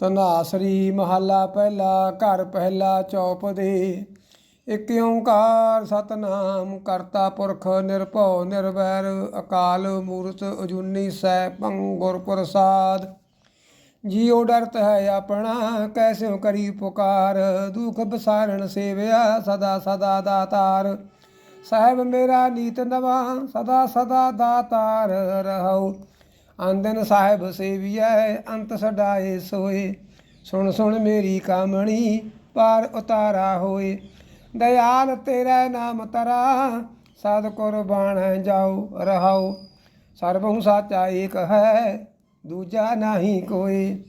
ਤਨਾਸਰੀ ਮਹੱਲਾ ਪਹਿਲਾ, ਘਰ ਪਹਿਲਾ ਚੌਪ ਦੇ। ਇਕ ਓੰਕਾਰ ਸਤਨਾਮ ਕਰਤਾ ਪੁਰਖ ਨਿਰਭਉ ਨਿਰਵੈਰ, ਅਕਾਲ ਮੂਰਤ ਅਜੂਨੀ ਸੈ ਗੁਰ ਪ੍ਰਸਾਦ। ਜੀਉ ਡਰਤ ਹੈ ਆਪਣਾ, ਕੈਸਿਉ ਕਰੀ ਪੁਕਾਰ। ਦੁਖ ਬਸਾਰਣ ਸੇਵਿਆ ਸਦਾ ਸਦਾ ਦਾਤਾਰ। ਸਾਹਿਬ ਮੇਰਾ ਨੀਤ ਨਵਾ, ਸਦਾ ਸਦਾ ਦਾਤਾਰ ਰਹਉ। ਆਂਦਨ ਸਾਹਿਬ ਸੇਵੀਐ, ਅੰਤ ਸਡਾਏ ਸੋਏ ਸੁਣ ਸੁਣ ਮੇਰੀ ਕਾਮਣੀ, ਪਾਰ ਉਤਾਰਾ ਹੋਏ। ਦਇਆਲ ਤੇਰਾ ਨਾਮ ਤਰਾ, ਸਦ ਕੁਰਬਾਨ ਜਾਓ, ਰਹਾਓ। ਸਰਬਹੁ ਸਾਚਾ ਏਕ ਹੈ, ਦੂਜਾ ਨਹੀਂ ਕੋਈ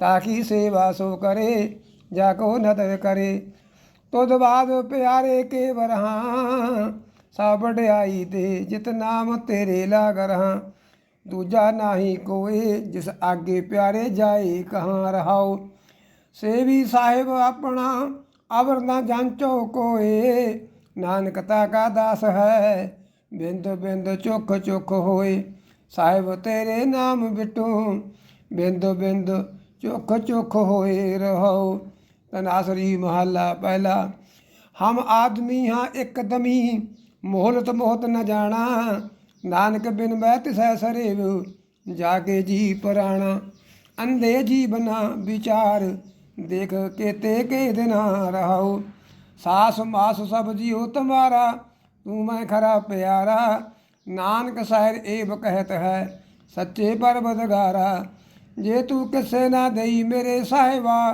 ਤਾਕੀ ਸੇਵਾ ਸੋ ਕਰੇ, ਜਾ ਕੋ ਨਦਰ ਕਰੇ। ਤੁਧ ਬਾਦ ਪਿਆਰੇ ਕੇ ਵਰਹਾਂ ਸਭ ਵਡਿਆਈ ਤੇ ਜਿਤ ਨਾਮ ਤੇਰੇ ਲਾਗ ਰਹਾ ਦੂਜਾ ਨਹੀਂ ਕੋਏ, ਜਿਸ ਆਗੇ ਪਿਆਰੇ ਜਾਏ ਕਹਾਂ ਰਹਾਉ। ਸੇਵੀ ਸਾਹਿਬ ਆਪਣਾ ਅਵਰ ਨਾ ਜਾਂਚੋ ਕੋਏ, ਨਾਨਕ ਤਾ ਕਾ ਦਾਸ ਹੈ, ਬਿੰਦ ਬਿੰਦ ਚੁਖ ਚੁਖ ਹੋਏ। ਸਾਹਿਬ ਤੇਰੇ ਨਾਮ ਬਿਟੂ, ਬਿੰਦ ਬਿੰਦ ਚੁਖ ਚੁਖ ਹੋਏ ਰਹੋ ਤਨਾਸਰੀ ਮਹੱਲਾ ਪਹਿਲਾ, ਹਮ ਆਦਮੀ ਹਾਂ ਇੱਕ ਮੋਹਲਤ ਮੋਹਤ ਨ ਜਾਣਾ। ਨਾਨਕ ਬਿਨ ਬਹਿ ਤਿਸੈ ਸਰੇਵ, ਜਾ ਕੇ ਜੀ ਪਰਾਣਾ, ਅੰਧੇ ਜੀਵਨਾ ਵਿਚਾਰ, ਦੇਖ ਕੇਤੇ ਕੇ ਦਿਨਾ ਰਹਾਉ। ਸਾਸ ਮਾਸ ਸਭ ਜੀਉ ਤੁਮਾਰਾ, ਤੂੰ ਮੈਂ ਖਰਾ ਪਿਆਰਾ। ਨਾਨਕ ਸਾਹਿਰ ਏਵ ਕਹਿਤ ਹੈ, ਸੱਚੇ ਪਰਬਦਗਾਰਾ ਜੇ ਤੂੰ ਕਿਸੇ ਨਾ ਦੇਈ ਮੇਰੇ ਸਾਹਿਬਾ,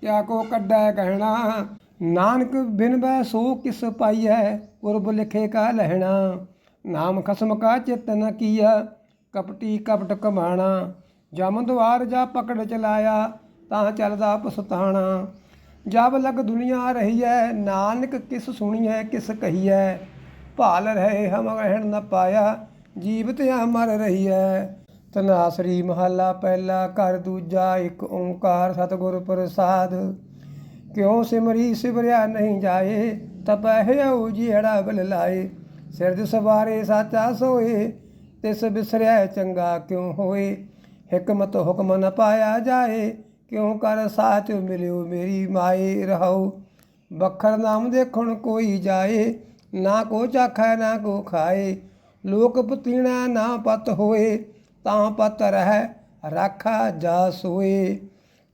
ਕਿਆ ਕੋ ਕੱਢੈ ਕਹਿਣਾ। ਨਾਨਕ ਬਿਨ ਬੈ ਸੋ ਕਿਸ ਪਾਈਐ, ਪੁਰਬ ਲਿਖੇ ਕਾ ਲਹਿਣਾ। ਨਾਮ ਖਸਮ ਕਾ ਚਿਤ ਨ ਕੀਆ, ਕਪਟੀ ਕਪਟ ਕਮਾਣਾ, ਜਮ ਦੁਆਰ ਜਾ ਪਕੜ ਚਲਾਇਆ, ਤਾਂ ਚੱਲਦਾ ਪਸਤਾਣਾ। ਜਬ ਲਗ ਦੁਨੀਆ ਰਹੀ ਹੈ ਨਾਨਕ ਕਿਸ ਸੁਣੀਐ, ਕਿਸ ਕਹੀਐ? ਭਾਲ ਰਹੇ ਹਮ ਰਹਿਣ ਨ ਪਾਇਆ ਜੀਵਤ ਅਮਰ ਹੈ ਤਨਾਸਰੀ ਮਹੱਲਾ ਪਹਿਲਾ, ਘਰ ਦੂਜਾ, ਇੱਕ ਓੰਕਾਰ ਸਤਿਗੁਰ ਪ੍ਰਸਾਦ। ਕਿਉ ਸਿਮਰੀ ਸਿਮਰਿਆ ਨਹੀਂ ਜਾਏ ਤਪੈ ਹਉ ਜਿਹੜਾ ਬਲ ਲਾਏ। ਸਿਰਜ ਸਵਾਰੇ ਸਾਚਾ ਸੋਏ, ਤਿਸ ਬਿਸਰਿਆ ਚੰਗਾ ਕਿਉ ਹੋਏ? ਹਕਮਤ ਹੁਕਮ ਨ ਪਾਇਆ ਜਾਏ, ਕਿਉ ਕਰ ਸਾਚ ਮਿਲਿਓ ਮੇਰੀ ਮਾਏ ਰਹੋ ਬਖਰ ਨਾਮ ਦੇਖਣ ਕੋਈ ਜਾਏ, ਨਾ ਕੋ ਚਾਖੈ, ਨਾ ਕੋ ਖਾਏ। ਲੋਕ ਪਤੀਣਾ ਨਾ ਪਤ ਹੋਏ, ਤਾਂ ਪਤ ਰਹਿ, ਰਾਖਾ ਜਾ ਸੋਏ।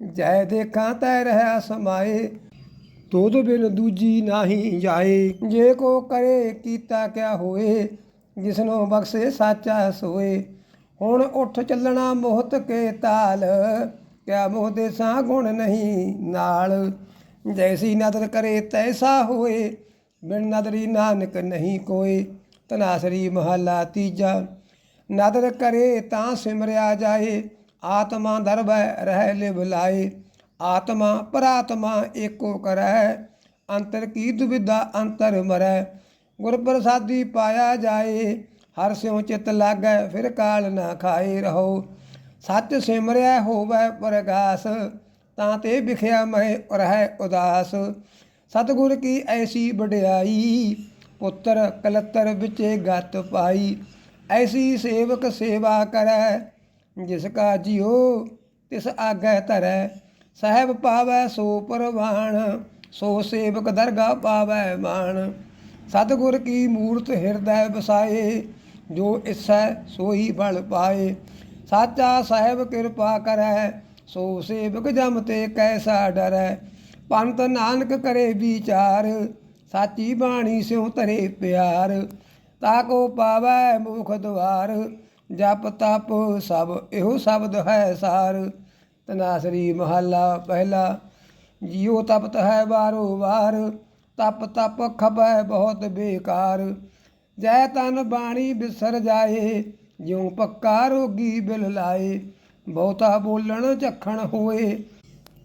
ਜੈ ਦੇਖਾਂ ਤੈ ਰਹਿ ਸਮਾਏ ਤੋਦ ਬਿਨ ਦੂਜੀ ਨਾਹੀ ਜਾਏ। ਜੇ ਕੋ ਕਰੇ ਕੀਤਾ ਕਿਆ ਹੋਏ, ਜਿਸਨੋ ਬਖਸ਼ੇ ਸਾਚਾ ਸੋਏ। ਹੁਣ ਉੱਠ ਚੱਲਣਾ ਮੋਹਤ ਕੇ ਤਾਲ, ਕਿਆ ਮੋਹ ਦੇ ਸਾ ਗੁਣ ਨਹੀਂ ਨਾਲ। ਜੈਸੀ ਨਦਰ ਕਰੇ ਤੈਸਾ ਹੋਏ, ਬਿਨ ਨਦਰੀ ਨਾਨਕ ਨਹੀਂ ਕੋਏ। ਤਨਾਸਰੀ ਮਹੱਲਾ ਤੀਜਾ, ਨਦਰ ਕਰੇ ਤਾਂ ਸਿਮਰਿਆ ਜਾਏ, ਆਤਮਾ ਦਰਬੈ ਰਹਿ ਲਿਵ ਲਾਏ। ਆਤਮਾ ਪਰਾਤਮਾ ਏਕੋ ਕਰੈ, ਅੰਤਰ ਕੀ ਦੁਵਿਧਾ ਅੰਤਰ ਮਰੈ। ਗੁਰ ਪ੍ਰਸਾਦੀ ਪਾਇਆ ਜਾਏ, ਹਰ ਸਿਉ ਚਿਤ ਲਾਗੈ, ਫਿਰ ਕਾਲ ਨਾ ਖਾਏ ਰਹੋ। ਸੱਚ ਸਿਮਰਿਆ ਹੋਵੈ ਪ੍ਰਗਾਸ, ਤਾਂ ਤੇ ਵਿਖਿਆ ਮੈਂ ਰਹਿ ਉਦਾਸ। ਸਤਿਗੁਰ ਕੀ ਐਸੀ ਵਡਿਆਈ, ਪੁੱਤਰ ਕਲਤਰ ਵਿਚੇ ਗਤ ਪਾਈ। ਐਸੀ ਸੇਵਕ ਸੇਵਾ ਕਰੈ, ਜਿਸ ਕਾ ਜਿਉ, ਤਿਸ ਆਗੈ ਧਰੈ। ਸਹਿਬ ਪਾਵੈ ਸੋ ਪਰਵਾਣ, ਸੋ ਸੇਵਕ ਦਰਗਾ ਪਾਵੈ ਮਾਣ। ਸਤਿਗੁਰ ਕੀ ਮੂਰਤ ਹਿਰਦੈ ਵਸਾਏ, ਜੋ ਇਸੈ ਸੋਈ ਬਲ ਪਾਏ। ਸਾਚਾ ਸਾਹਿਬ ਕਿਰਪਾ ਕਰੈ, ਸੋ ਸੇਵਕ ਜਮ ਤੇ ਕੈਸਾ ਡਰੈ। ਪੰਤ ਨਾਨਕ ਕਰੇ ਵਿਚਾਰ, ਸਾਚੀ ਬਾਣੀ ਸਿਉ ਧਰੇ ਪਿਆਰ। ਤਾ ਕੋ ਪਾਵੈ ਮੁਖ ਦੁਆਰ ਜਪ ਤਪ ਸਭ ਇਹੋ ਸ਼ਬਦ ਹੈ ਸਾਰ। ਤਨਾਸਰੀ ਮਹੱਲਾ ਪਹਿਲਾ, ਜੀਉ ਤਪਤ ਹੈ ਵਾਰੋ ਵਾਰ ਤਪ ਤਪ ਖਬੈ ਬਹੁਤ ਬੇਕਾਰ। ਜੈ ਤਨ ਬਾਣੀ ਬਿਸਰ ਜਾਏ, ਜਿਉ ਪੱਕਾ ਰੋਗੀ ਬਿਲ ਲਾਏ। ਬਹੁਤਾ ਬੋਲਣ ਝਖਣ ਹੋਏ,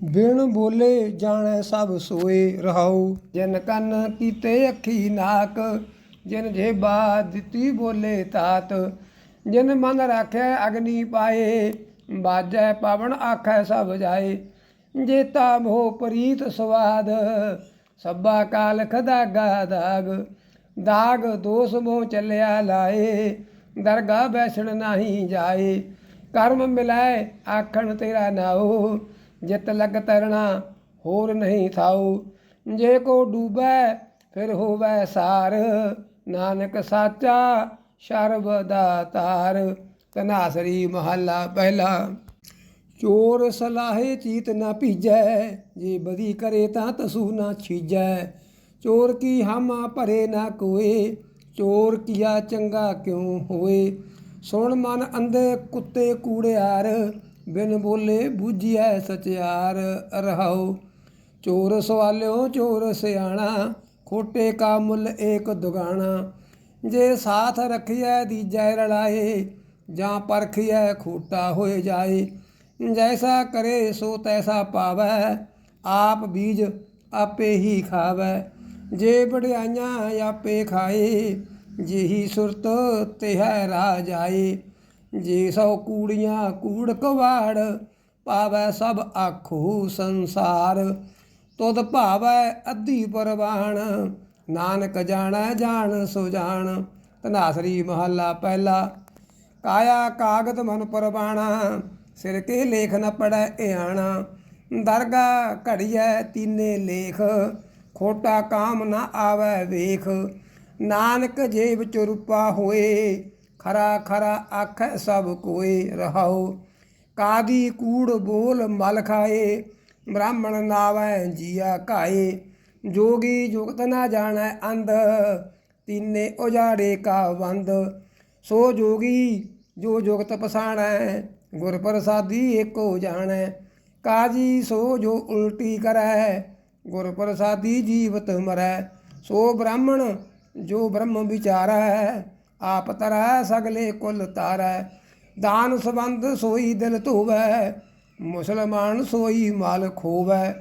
ਬਿਨ ਬੋਲੇ ਜਾਣੈ ਸਭ ਸੋਏ। ਰਹਾਉ ਜਿਨ ਕੰਨ ਕੀਤੇ ਅੱਖੀ ਨਾਕ, ਜਿਨ ਜੇਬਾ ਦਿੱਤੀ ਬੋਲੇ ਤਾਤ। ਜਿਨ ਮਨ ਰਾਖੈ ਅਗਨੀ ਪਾਏ ਬਾਜੈ ਪਵਨ ਆਖੈ ਸਭ ਜਾਏ। ਜੇਤਾ ਮੋਹ ਪ੍ਰੀਤ ਸਵਾਦ ਸੱਬਾ ਕਾਲ ਖਦਾਗਾ ਦਾਗ ਦਾਗ। ਦੋਸ ਮੋਹ ਚੱਲਿਆ ਲਾਏ, ਦਰਗਾ ਬੈਸਣ ਨਹੀਂ ਜਾਏ। ਕਰਮ ਮਿਲਾਏ ਆਖਣ ਤੇਰਾ ਨਾਉ। ਜਿਤ ਲਗ ਤਰਣਾ, ਹੋਰ ਨਹੀਂ ਥਾਉ। ਜੇ ਕੋ ਡੂਬੈ, ਫਿਰ ਹੋਵੈ ਸਾਰ। ਨਾਨਕ ਸਾਚਾ ਸ਼ਰਬਦਾ ਤਾਰ ਤਨਾਸਰੀ ਮਹੱਲਾ ਪਹਿਲਾ। ਚੋਰ ਸਲਾਹੇ ਚੀਤ ਨਾ ਭੀਜੈ, ਜੇ ਬਦੀ ਕਰੇ ਤਾਂ ਤਸੂ ਨਾ ਛੀਜੈ। ਚੋਰ ਕੀ ਹਾਮਾ ਭਰੇ ਨਾ ਕੋਏ, ਚੋਰ ਕੀਆ ਚੰਗਾ ਕਿਉ ਹੋਏ? ਸੁਣ ਮਨ ਅੰਦੇ ਕੁੱਤੇ ਕੂੜਿਆਰ ਬਿਨ ਬੋਲੇ ਬੁਝਿਐ ਸਚਿਆਰ ਰਹਾਉ। ਚੋਰ ਸਵਾਲਿਓ ਚੋਰ ਸਿਆਣਾ, ਖੋਟੇ ਕਾ ਮੁੱਲ ਏਕ ਦੁਗਾਣਾ। ਜੇ ਸਾਥ ਰਖਿਐ, ਦੀਜੈ ਰਲਾਏ ਜਾਂ ਪਰਖਿਐ ਖੋਟਾ ਹੋਏ ਜਾਏ, ਜੈਸਾ ਕਰੇ ਸੋ ਤੈਸਾ ਪਾਵੈ, ਆਪ ਬੀਜ ਆਪੇ ਹੀ ਖਾਵੈ। ਜੇ ਵਡਿਆਈਆਂ ਆਪੇ ਖਾਏ, ਜਿਹੀ ਸੁਰਤ ਤਿਹੈ ਰਾ ਜਾਏ। ਜੇ ਸੋ ਕੂੜੀਆਂ ਕੂੜ ਕਵਾੜ, ਪਾਵੈ ਸਭ ਆਖੂ ਸੰਸਾਰ। ਤੁਧ ਭਾਵੈ ਅੱਧੀ ਪਰਵਾਣ, ਨਾਨਕ ਜਾਣੈ ਜਾਣ ਸੋ ਜਾਣ। ਤਨਾਸਰੀ ਮਹੱਲਾ ਪਹਿਲਾ ਕਾਇਆ ਕਾਗਦ ਮਨ ਪਰਵਾਣਾ, ਸਿਰ ਕੇ ਲੇਖ ਨ ਪੜੈ ਇਆਣਾ। ਦਰਗਾ ਘੜੀਐ ਤੀਨੇ ਲੇਖ, ਖੋਟਾ ਕਾਮ ਨ ਆਵੈ ਵੇਖ। ਨਾਨਕ ਜੇਬ ਚ ਰੂਪਾ ਹੋਏ, ਖਰਾ ਖਰਾ ਆਖੈ ਸਭ ਕੋਏ ਰਹਾਉ। ਕਾਦੀ ਕੂੜ ਬੋਲ ਮਲ ਖਾਏ, ਬ੍ਰਾਹਮਣ ਨਾਵੈ ਜੀਆ ਕਾਏ ਜੋਗੀ ਜੁਗਤ ਨਾ ਜਾਣੈ ਅੰਧ, ਤੀਨੇ ਉਜਾੜੇ ਕਾ ਵੰਦ ਸੋ ਜੋਗੀ, ਜੋ ਜੁਗਤ ਪਸਾਣੈ ਗੁਰ ਪ੍ਰਸਾਦੀ ਏਕੋ ਜਾਣੈ। ਕਾਜੀ ਸੋ ਜੋ ਉਲਟੀ ਕਰੈ ਗੁਰ ਪ੍ਰਸਾਦੀ ਜੀਵਤ ਮਰੈ। ਸੋ ਬ੍ਰਾਹਮਣ, ਜੋ ਬ੍ਰਹਮ ਵਿਚਾਰੈ, ਆਪ ਤਰੈ, ਸਗਲੇ ਕੁਲ ਤਾਰੈ। ਦਾਨ ਸੰਬੰਧ ਸੋਈ ਦਿਲ ਧੋਵੈ, ਮੁਸਲਮਾਨ ਸੋਈ ਮਾਲ ਖੋਵੈ।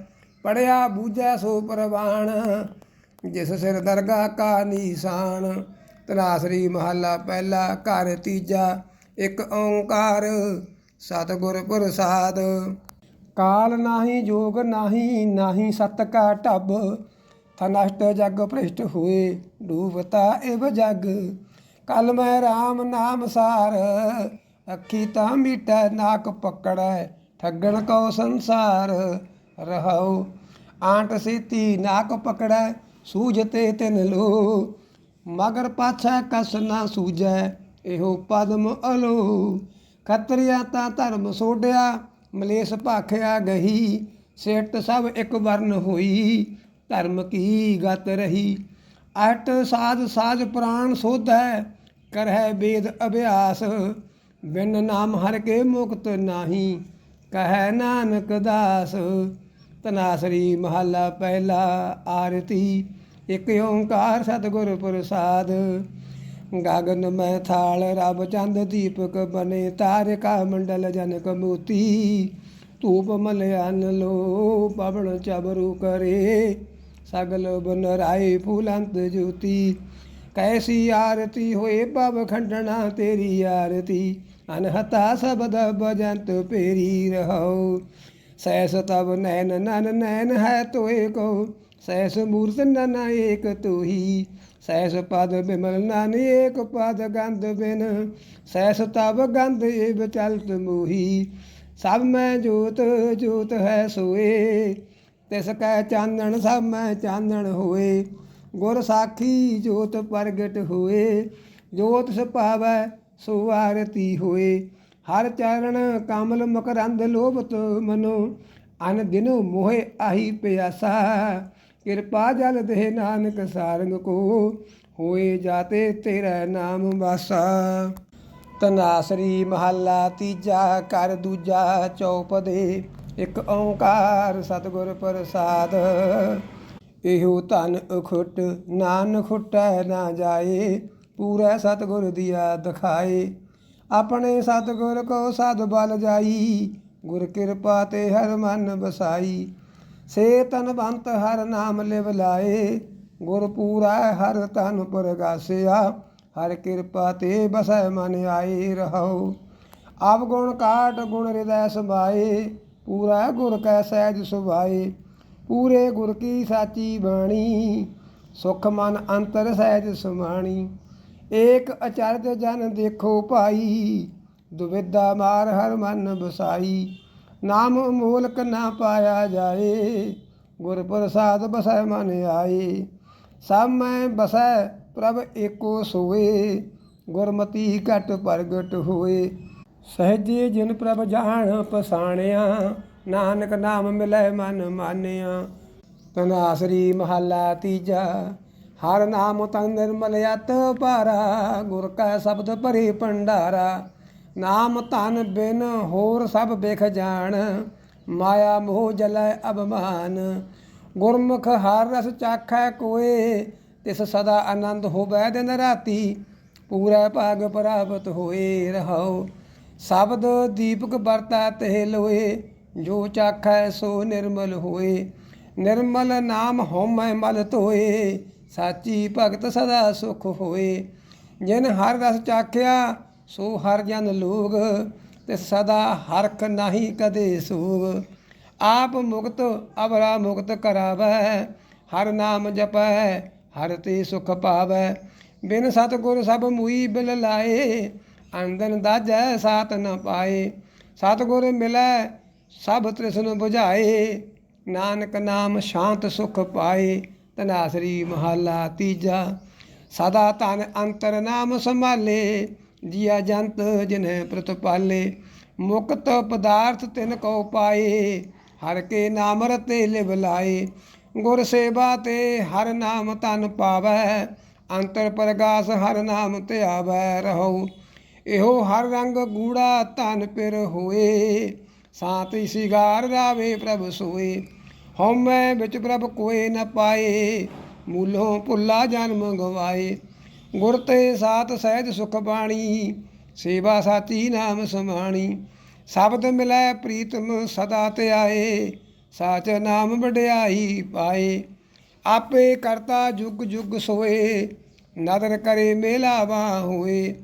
ਪੜਿਆ ਬੂਝੈ ਸੋ ਪ੍ਰਵਾਨ ਜਿਸ ਸਿਰ ਦਰਗਾ ਕਾ ਨੀਸਾਨ। ਤਨਾਸਰੀ ਮਹੱਲਾ ਪਹਿਲਾ ਘਰ ਤੀਜਾ, ਇੱਕ ਓੰਕਾਰ, ਸਤਿਗੁਰ ਪ੍ਰਸਾਦ। ਕਾਲ ਨਾਹੀ, ਜੋਗ ਨਾਹੀ ਨਾਹੀ ਸਤ ਕਾ ਢਬ, ਤਨਸ਼ਟ ਜਗ ਭ੍ਰਿਸ਼ਟ ਹੋਏ, ਡੂਬਤਾ ਇਵ ਜਗ। ਕਲ ਮੈਂ RAM ਨਾਮ ਸਾਰ, ਅੱਖੀ ਤਾਂ ਮੀਟਾ, ਨਾਕ ਪਕੜੈ, ਠੱਗਣ ਕੋ ਸੰਸਾਰ, ਰਹਾਉ। ਆਂਟ ਸੀਤੀ, ਨਾਕ ਪਕੜੈ ਸੂਝਤੇ ਤਿਨ ਲੋ ਮਗਰ ਪਾਛੈ ਕਸ ਨਾ ਸੂਜੈ ਇਹੋ ਪਦਮ ਅਲੋ। ਖਤਰਿਆ ਤਾਂ ਧਰਮ ਸੋਡਿਆ ਮਲੇਸ ਭਾਖਿਆ ਗਹੀ। ਸਿੱਟ ਸਭ ਇੱਕ ਵਰਨ ਹੋਈ, ਧਰਮ ਕੀ ਗਤ ਰਹੀ। ਅਟ ਸਾਧ ਸਾਜ ਪ੍ਰਾਣ ਸੋਧੈ, ਕਰਹਿ ਵੇਦ ਅਭਿਆਸ। ਬਿਨ ਨਾਮ ਹਰ ਕੇ ਮੁਕਤ ਨਾਹੀ, ਕਹੈ ਨਾਨਕ ਦਾਸ। ਤਨਾਸਰੀ ਮਹੱਲਾ ਪਹਿਲਾ ਆਰਤੀ। ਇਕ ਓੰਕਾਰ ਸਤਿਗੁਰ ਪ੍ਰਸਾਦ। ਗਗਨ ਮੈਂ ਥਾਲ ਰਬ ਚੰਦ ਦੀਪਕ ਬਨੇ, ਤਾਰਿਕਾ ਮੰਡਲ ਜਨਕ ਮੋਤੀ। ਧੂਪ ਮਲਿਆਨ ਲੋ ਪਵਨ ਚਬਰੂ ਕਰੇ। ਸਗਲ ਬਨ ਰਾਏ ਫੂਲੰਤ ਜੋਤੀ। ਕੈਸੀ ਆਰਤੀ ਹੋਏ ਪਵ ਖੰਡਣਾ ਤੇਰੀ ਆਰਤੀ। ਅਨਹਤਾ ਸਬਦ ਬਜੰਤ ਪੇਰੀ ਰਹੋ ਸੈਸ ਤਬ ਨੈਨ ਨਨ ਨੈਨ ਹੈ ਤੋਏ ਕੋ ਸੈਸ ਮੂਰਤ ਨਨ ਏਕ ਤੂ ਸੈਸ ਪਦ ਬਿਮਲ ਨਨ ਏਕ ਪਦ ਗੰਧ ਬਿਨ, ਸੈਸ ਤਬ ਗੰਧ ਏਵ ਚਲਤ ਮੋਹੀ, ਸਭ ਮੈਂ ਜੋਤ ਜੋਤ ਹੈ ਸੋਏ, ਤਿਸ ਕੈ ਚਾਨਣ ਸਭ ਮੈਂ ਚਾਨਣ ਹੋਏ, ਗੁਰ ਸਾਖੀ ਜੋਤ ਪ੍ਰਗਟ ਹੋਏ, ਜੋਤ ਸੁਭਾਵੈ ਸੋ ਆਰਤੀ ਹੋਏ, ਹਰ ਚਰਨ ਕਮਲ ਮਕਰੰਦ ਲੋਭਤ ਮਨੋ, ਅਨ ਦਿਨੋ ਮੋਹਿ ਆਹੀ ਪਿਆਸਾ ਕਿਰਪਾ ਜਲ ਦੇ ਨਾਨਕ ਸਾਰੰਗ ਕੋ, ਹੋਏ ਜਾਤੇ ਤੇਰਾ ਨਾਮ ਵਾਸਾ। ਤਨਾਸਰੀ ਮਹੱਲਾ ਤੀਜਾ, ਕਰ ਦੂਜਾ ਚੌਪਦੇ ਇੱਕ ਓੰਕਾਰ ਸਤਿਗੁਰ ਪ੍ਰਸਾਦ। ਇਹੋ ਧਨ ਅਖੁੱਟ ਨਾਨ ਖੁੱਟੈ ਨਾ ਜਾਏ, ਪੂਰਾ ਸਤਿਗੁਰ ਦੀਆ ਦਿਖਾਏ। ਆਪਣੇ ਸਤਿਗੁਰ ਕੋ ਸਦ ਬਲ ਜਾਈ, ਗੁਰ ਕਿਰਪਾ ਤੇ ਹਰ ਮਨ ਬਸਾਈ ਸੇ ਤਨਵੰਤ ਹਰ ਨਾਮ ਲਿਵ ਲਾਏ, ਗੁਰ ਪੂਰਾ ਹਰ ਤਨ ਪ੍ਰਗਾਸਿਆ ਹਰ ਕਿਰਪਾ ਤੇ ਬਸੈ ਮਨ ਆਏ ਰਹੋ। ਆਪ ਗੁਣ ਕਾਟ ਗੁਣ ਹਿਰਦੈ ਸਮਾਏ ਪੂਰਾ ਗੁਰ ਕੈ ਸਹਿਜ ਸੁਭਾਏ, ਪੂਰੇ ਗੁਰ ਕੀ ਸਾਚੀ ਬਾਣੀ, ਸੁਖ ਮਨ ਅੰਤਰ ਸਹਿਜ ਸਮਾਣੀ। ਏਕ ਅਚਰਜ ਜਨ ਦੇਖੋ ਭਾਈ, ਦੁਵਿਧਾ ਮਾਰ ਹਰ ਮਨ ਬਸਾਈ ਨਾਮ ਮੂਲਕ ਨਾ ਪਾਇਆ ਜਾਏ। ਗੁਰ ਪ੍ਰਸਾਦ ਬਸੈ ਮਨ ਆਏ। ਸਭ ਮੈਂ ਬਸੈ ਪ੍ਰਭ ਏਕੋ ਸੋਏ। ਗੁਰਮਤੀ ਘਟ ਪ੍ਰਗਟ ਹੋਏ। ਸਹਜੇ ਜਿਨ ਪ੍ਰਭ ਜਾਣ ਪਸਾਣਿਆ, ਨਾਨਕ ਨਾਮ ਮਿਲੈ ਮਨ ਮਾਨਿਆ। ਤਨਾਸਰੀ ਮਹੱਲਾ ਤੀਜਾ, ਹਰ ਨਾਮ ਤਨ ਨਿਰਮਲ ਅਤ ਪਾਰਾ, ਗੁਰ ਕਾ ਸ਼ਬਦ ਭਰੇ ਭੰਡਾਰਾ। ਨਾਮ ਧਨ ਬਿਨ ਹੋਰ ਸਭ ਬਿਖ ਜਾਣ, ਮਾਇਆ ਮੋਹ ਜਲੈ ਅਭਮਾਨ ਗੁਰਮੁਖ ਹਰ ਰਸ ਚਾਖੈ ਕੋਏ, ਤਿਸ ਸਦਾ ਆਨੰਦ ਹੋਵੈ ਦਿਨ ਰਾਤੀ, ਪੂਰਾ ਭਾਗ ਪ੍ਰਾਪਤ ਹੋਏ ਰਹਾਉ ਸ਼ਬਦ ਦੀਪਕ ਵਰਤਾ ਤਹਿ ਲੋਏ, ਜੋ ਚਾਖੈ ਸੋ ਨਿਰਮਲ ਹੋਏ। ਨਿਰਮਲ ਨਾਮ ਹਉਮੈ ਮਲ ਧੋਏ, ਸਾਚੀ ਭਗਤ ਸਦਾ ਸੁਖ ਹੋਏ। ਜਿਨ ਹਰ ਰਸ ਚਾਖਿਆ ਸੋ ਹਰ ਜਨ ਲੋਗ ਤੇ ਸਦਾ ਹਰਖ ਨਹੀਂ ਕਦੇ ਸੋਗ। ਆਪ ਮੁਕਤ ਅਵਰਾ ਮੁਕਤ ਕਰਾਵੈ, ਹਰ ਨਾਮ ਜਪੈ, ਹਰ ਤੇ ਸੁਖ ਪਾਵੈ। ਬਿਨ ਸਤਗੁਰ ਸਭ ਮੂਈ ਬਿਲ ਲਾਏ ਅੰਦਨ ਦਾਜੈ ਸਾਤ ਨ ਪਾਏ। ਸਤਗੁਰ ਮਿਲੈ, ਸਭ ਤ੍ਰਿਸ਼ਨ 부ਝਾਏ ਨਾਨਕ ਨਾਮ ਸ਼ਾਂਤ ਸੁਖ ਪਾਏ ਤਨਾਸਰੀ ਮਹੱਲਾ ਤੀਜਾ। ਸਦਾ ਤਨ ਅੰਤਰ ਨਾਮ ਸੰਭਾਲੇ ਜੀਆ ਜੰਤ ਜਿਨਹਿ ਪ੍ਰਤਪਾਲੇ ਮੁਕਤ ਪਦਾਰਥ ਤਿਨ ਕੋ ਪਾਏ, ਹਰ ਕੇ ਨਾਮ ਰਤੇ ਲਿਵ ਲਾਏ। ਗੁਰ ਸੇਵਾ ਤੇ ਹਰ ਨਾਮ ਤਨ ਪਾਵੈ, ਅੰਤਰ ਪ੍ਰਗਾਸ ਹਰ ਨਾਮ ਧਿਆਵੈ ਰਹੋ। ਇਹੋ ਹਰ ਰੰਗ ਗੂੜਾ ਧਨ ਪਿਰ ਹੋਏ ਸਾਤ ਸਿਗਾਰ ਰਾਵੇ ਪ੍ਰਭ ਸੋਏ। ਹਉਮੈ ਵਿੱਚ ਪ੍ਰਭ ਕੋਏ ਨ ਪਾਏ, ਮੂਲੋਂ ਭੁੱਲਾ ਜਨਮ ਗਵਾਏ। ਗੁਰ ਤੇ ਸਾਤ ਸਹਿਜ ਸੁਖ ਬਾਣੀ, ਸੇਵਾ ਸਾਚੀ ਨਾਮ ਸਮਾਣੀ ਸ਼ਬਦ ਮਿਲੈ ਪ੍ਰੀਤਮ ਸਦਾ ਧਿਆਏ ਸਾਚ ਨਾਮ ਵਡਿਆਈ ਪਾਏ। ਆਪੇ ਕਰਤਾ ਜੁਗ ਜੁਗ ਸੋਏ, ਨਦਰ ਕਰੇ ਮੇਲਾਵਾ ਹੋਏ।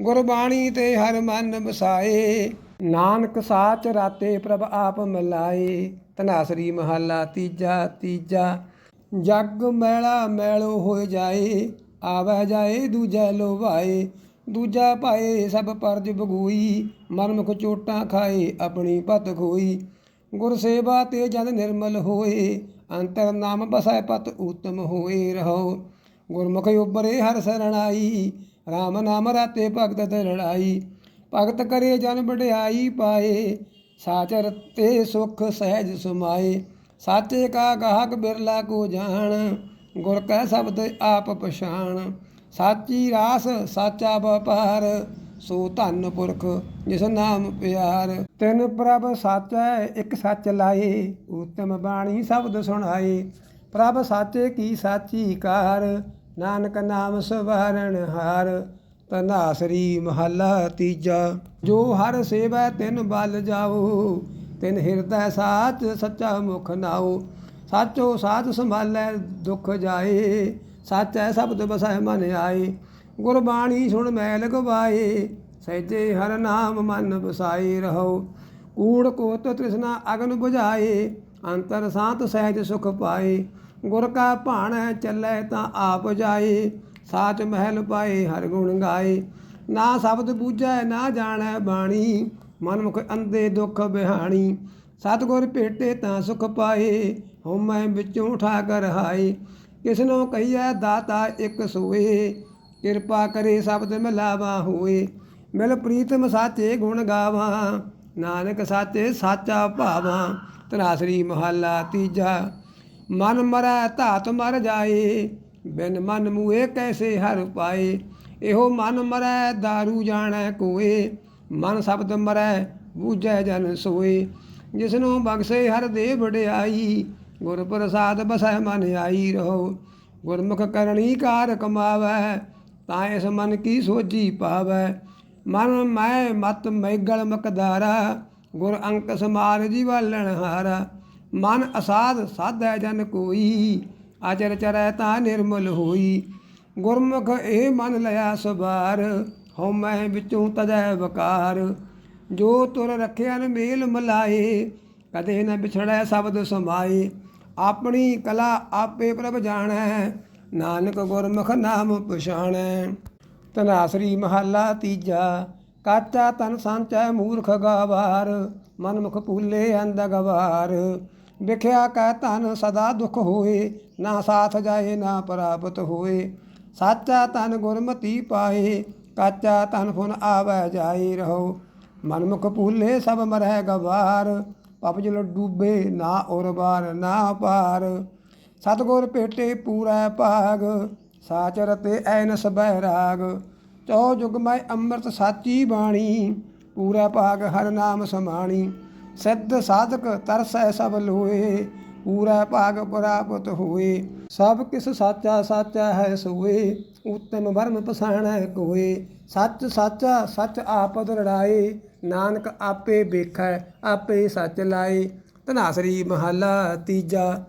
ਗੁਰਬਾਣੀ ਤੇ ਹਰ ਮਨ ਵਸਾਏ, ਨਾਨਕ ਸਾਚ ਰਾਤੇ ਪ੍ਰਭ ਆਪ ਮਿਲਾਏ। ਧਨਾਸਰੀ ਮਹੱਲਾ ਤੀਜਾ ਤੀਜਾ, ਜਗ ਮੈਲਾ ਮੈਲੋ ਹੋ ਜਾਏ। ਆਵੈ ਜਾਏ ਦੂਜੈ ਲੋਭਾਏ, ਦੂਜਾ ਪਾਏ ਸਭ ਪਰਜ ਬਗੂਈ ਮਨਮੁਖ ਚੋਟਾਂ ਖਾਏ ਆਪਣੀ ਪਤ ਖੋਈ। ਗੁਰ ਸੇਵਾ ਤੇ ਜਨ ਨਿਰਮਲ ਹੋਏ, ਅੰਤਰ ਨਾਮ ਬਸੈ ਪਤ ਉਤਮ ਹੋਏ ਰਹੋ। ਗੁਰਮੁਖ ਉਬਰੇ ਹਰ ਸਰਣਾਈ RAM ਨਾਮ ਰਾਤੇ ਭਗਤ ਤੇ ਲੜਾਈ ਭਗਤ ਕਰੇ ਜਨ ਵਡਿਆਈ ਪਾਏ, ਸਾਚਰ ਤੇ ਸੁਖ ਸਹਿਜ ਸੁਮਾਏ। ਸਾਚੇ ਕਾ ਗਾਹਕ ਬਿਰਲਾ ਕੋ ਜਾਣ ਗੁਰ ਕਹਿ ਸ਼ਬਦ ਆਪ ਪਛਾਣ, ਸਾਚੀ ਰਾਸ ਸਾਚਾ ਵਪਾਰ, ਸੋ ਧੰਨ ਪੁਰਖ ਜਿਸ ਨਾਮ ਪਿਆਰ। ਤਿਨ ਪ੍ਰਭ ਸਾਚੈ, ਇੱਕ ਸੱਚ ਲਾਏ, ਉਤਮ ਬਾਣੀ ਸ਼ਬਦ ਸੁਣਾਏ। ਪ੍ਰਭ ਸਾਚੇ ਕੀ ਸਾਚੀ ਕਾਰ, ਨਾਨਕ ਨਾਮ ਸਵਰਨ ਹਾਰ। ਤਨਾਸਰੀ ਮਹੱਲਾ ਤੀਜਾ। ਜੋ ਹਰ ਸੇਵਾ ਤਿਨ ਬਲ ਜਾਓ, ਤਿਨ ਹਿਰਦੈ ਸਾਚ ਸੱਚਾ ਮੁਖ ਨਾਓ। ਸਾਚੋ ਸਾਧ ਸੰਭਾਲੈ, ਦੁਖ ਜਾਏ, ਸਾਚੈ ਸ਼ਬਦ ਬਸੈ ਮਨ ਆਏ। ਗੁਰਬਾਣੀ ਸੁਣ ਮੈਲ ਗਵਾਏ ਸਹਿਜੇ ਹਰ ਨਾਮ ਮਨ ਬਸਾਈ ਰਹੋ। ਕੂੜ ਕੋਤ ਤ੍ਰਿਸ਼ਨਾ ਅਗਨ 부ਝਾਏ ਅੰਤਰ ਸਾਤ ਸਹਿਜ ਸੁਖ ਪਾਏ। ਗੁਰ ਕਾ ਭਾਣੈ ਚੱਲੈ ਤਾਂ ਆਪ ਜਾਏ, ਸਾਚ ਮਹਿਲ ਪਾਏ ਹਰ ਗੁਣ ਗਾਏ। ਨਾ ਸ਼ਬਦ ਬੂਝੈ, ਨਾ ਜਾਣੈ ਬਾਣੀ ਮਨ ਮੁਖ ਅੰਦੇ ਦੁਖ ਬਿਹਾਣੀ। ਸਤਿਗੁਰ ਭੇਟੇ ਤਾਂ ਸੁਖ ਪਾਏ ਹਉਮੈ ਵਿੱਚੋਂ ਠਾਕਰ ਹਾਏ, ਕਿਸਨੋ ਕਹੀਐ ਦਾਤਾ ਇੱਕ ਸੋਏ। ਕਿਰਪਾ ਕਰੇ ਸ਼ਬਦ ਮਿਲਾਵਾ ਹੋਏ, ਮਿਲ ਪ੍ਰੀਤਮ ਸਾਚੇ ਗੁਣ ਗਾਵਾਂ। ਨਾਨਕ ਸਾਚੇ ਸਾਚਾ ਭਾਵਾਂ ਤਨਾਸਰੀ ਮਹੱਲਾ ਤੀਜਾ। ਮਨ ਮਰੈ ਧਾਤ ਮਰ ਜਾਏ, ਬਿਨ ਮਨ ਮੂਏ ਕੈਸੇ ਹਰ ਪਾਏ। ਇਹੋ ਮਨ ਮਰੈ दारू ਜਾਣੈ ਕੋਏ, ਮਨ ਸ਼ਬਦ ਮਰੈ ਬੂਝੈ ਜਨ ਸੋਏ। ਜਿਸਨੂੰ ਬਖਸ਼ੇ ਹਰ ਦੇ ਵਡਿਆਈ ਗੁਰ ਪ੍ਰਸਾਦ ਬਸੈ ਮਨ ਆਈ ਰਹੋ। ਗੁਰਮੁਖ ਕਰਨੀ ਕਾਰ ਕਮਾਵੈ, ਤਾਂ ਇਸ ਮਨ ਕੀ ਸੋਝੀ ਪਾਵੈ। ਮਨ ਮੈਂ ਮਤ ਮੈਗਲ ਮਕਦਾਰਾ, ਗੁਰ ਅੰਕ ਸਮਾਰ ਜੀਵਾਲਣ ਹਾਰਾ। ਮਨ ਅਸਾਧ ਸਾਧੈ ਜਨ ਕੋਈ, ਅਚਰ ਚਰੈ ਤਾਂ ਨਿਰਮਲ ਹੋਈ। ਗੁਰਮੁਖ ਇਹ ਮਨ ਲਿਆ ਸਵਾਰ ਹਉਮੈ ਵਿੱਚੋਂ ਤਜੈ ਵਕਾਰ। ਜੋ ਤੁਰ ਰਖਿਆ ਨ ਮੇਲ ਮਲਾਏ, ਕਦੇ ਨ ਵਿਛੜੈ ਸ਼ਬਦ ਸਮਾਏ। ਆਪਣੀ ਕਲਾ ਆਪੇ ਪ੍ਰਭ ਜਾਣੈ, ਨਾਨਕ ਗੁਰਮੁਖ ਨਾਮ ਪਛਾਣੈ। ਤਨਾਸਰੀ ਮਹੱਲਾ ਤੀਜਾ, ਕਾਚਾ ਤਨ ਸੰਚੈ ਮੂਰਖ ਗਵਾਰ, ਮਨਮੁਖ ਭੂਲੇ ਅੰਧ ਗਵਾਰ। ਵਿਖਿਆ ਕੈ ਤਨ ਸਦਾ ਦੁਖ ਹੋਏ, ਨਾ ਸਾਥ ਜਾਏ, ਨਾ ਪ੍ਰਾਪਤ ਹੋਏ। ਸਾਚਾ ਤਨ ਗੁਰਮਤੀ ਪਾਏ, ਕਾਚਾ ਤਨ ਫੁਨ ਆਵੈ ਜਾਈ ਰਹੋ। ਮਨਮੁਖ ਭੂਲੇ ਸਭ ਮਰਹਿ ਗਵਾਰ ਪਪਜਲ ਡੂਬੇ ਨਾ ਔਰ ਬਾਰ ਨਾ ਪਾਰ। ਸਤਗੁਰ ਭੇਟੇ ਪੂਰਾ ਭਾਗ ਸਾਚ ਰਤੇ ਐਨਸ ਬਹਿਰਾਗ ਚੌ ਜੁਗ ਮੈਂ ਅੰਮ੍ਰਿਤ ਸਾਚੀ ਬਾਣੀ, ਪੂਰਾ ਭਾਗ ਹਰ ਨਾਮ ਸਮਾਣੀ। ਸਿੱਧ ਸਾਧਕ ਤਰਸੈ ਸਭ ਲੋਏ ਪੂਰਾ ਭਾਗ ਪ੍ਰਾਪਤ ਹੋਏ। ਸਭ ਕਿਸ ਸਾਚਾ ਸਾਚਾ ਹੈ ਸੋਏ, ਉਤਮ ਵਰਮ ਪਸਾਣੈ ਕੋਏ। ਸੱਚ ਸਾਚਾ ਸੱਚ ਆਪਦ ਰੜਾਏ, ਨਾਨਕ ਆਪੇ ਵੇਖੈ, ਆਪੇ ਸੱਚ ਲਾਏ। ਧਨਾਸਰੀ ਮਹੱਲਾ ਤੀਜਾ,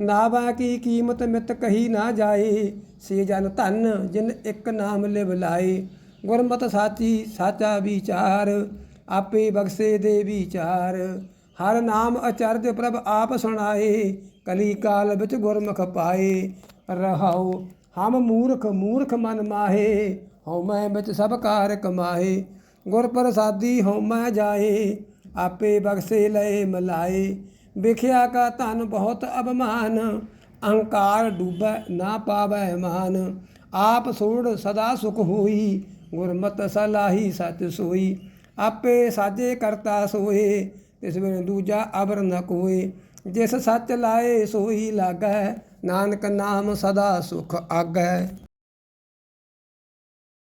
ਨਾਵਾ ਕੀ ਕੀਮਤ ਮਿਤ ਕਹੀ ਨਾ ਜਾਏ। ਸੇ ਜਨ ਧਨ ਜਿਨ ਇੱਕ ਨਾਮ ਲਿਵ ਲਾਏ। ਗੁਰਮਤਿ ਸਾਚੀ ਸਾਚਾ ਵਿਚਾਰ, ਆਪੇ ਬਖਸ਼ੇ ਦੇ ਵਿਚਾਰ। ਹਰ ਨਾਮ ਅਚਰਜ ਪ੍ਰਭ ਆਪ ਸੁਣਾਏ, ਕਲੀ ਕਾਲ ਵਿੱਚ ਗੁਰਮੁਖ ਪਾਏ, ਰਹਾਉ, ਹਮ ਮੂਰਖ ਮੂਰਖ ਮਨ ਮਾਹੇ ਹਉ ਮੈਂ ਵਿੱਚ ਸਭ ਕਾਰ ਕਮਾਏ, ਗੁਰ ਪ੍ਰਸਾਦੀ ਹਉ ਮੈਂ ਜਾਏ, ਆਪੇ ਬਖਸ਼ੇ ਲਏ ਮਲਾਏ, ਵਿਖਿਆ ਕਾ ਧਨ ਬਹੁਤ ਅਭਮਾਨ, ਅਹੰਕਾਰ ਡੂਬੈ ਨਾ ਪਾਵੈ ਮਾਨ, ਆਪ ਸੋੜ ਸਦਾ ਸੁਖ ਹੋਈ, ਗੁਰਮਤ ਸਲਾਹੀ ਸਚ ਸੋਈ, ਆਪੇ ਸਾਜੇ ਕਰਤਾ ਸੋਏ ਤਿਸ ਬਿਨ ਦੂਜਾ ਅਬਰ ਨ ਕੋਏ ਜਿਸ ਸੱਚ ਲਾਏ ਸੋਈ ਲਾਗੈ, ਨਾਨਕ ਨਾਮ ਸਦਾ ਸੁਖ ਆਗੈ।